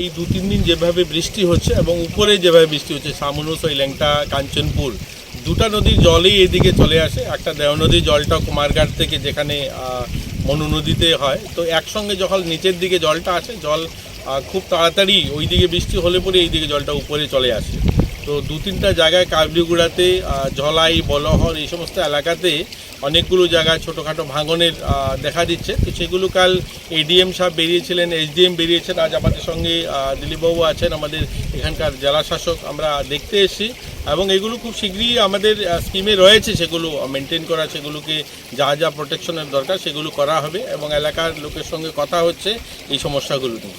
এই দু, তিন দিন যেভাবে বৃষ্টি হচ্ছে এবং উপরে যেভাবে বৃষ্টি হচ্ছে সামনুস ওই ল্যাংটা কাঞ্চনপুর, দুটা নদীর জলই এদিকে চলে আসে। একটা দেও নদীর জলটা কুমারঘাট থেকে যেখানে মনু নদীতে হয়। তো একসঙ্গে যখন নিচের দিকে জলটা আসে, জল খুব তাড়াতাড়ি ওই দিকে বৃষ্টি হলে পরে এই দিকে জলটা উপরে চলে আসে। তো দু তিনটা জায়গায় কাবলিগুড়াতে আহ, ঝলাই বলহর এই সমস্ত এলাকাতে অনেকগুলো জায়গায় ছোটোখাটো ভাঙনের দেখা দিচ্ছে। তো সেগুলো কাল এডিএম সাহেব বেরিয়েছিলেন এসডিএম বেরিয়েছেন। আজ আমাদের সঙ্গে দিলীপবাবু আছেন আমাদের এখানকার জেলা শাসক। আমরা দেখতে এসেছি এবং এগুলো খুব শীঘ্রই আমাদের স্কিমে রয়েছে। সেগুলো মেনটেন করা সেগুলোকে যা যা প্রোটেকশনের দরকার সেগুলো করা হবে এবং এলাকার লোকের সঙ্গে কথা হচ্ছে এই সমস্যাগুলো নিয়ে।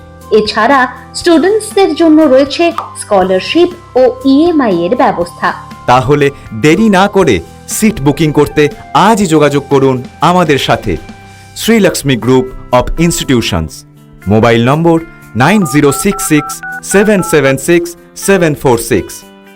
এছাড়া স্টুডেন্টসদের জন্য রয়েছে স্কলারশিপ ও ইএমআই এর ব্যবস্থা। তাহলে দেরি না করে সিট বুকিং করতে আজই যোগাযোগ করুন আমাদের সাথে। Srilakshmi group of institutions. Mobile number nine zero six six seven seven six seven four six.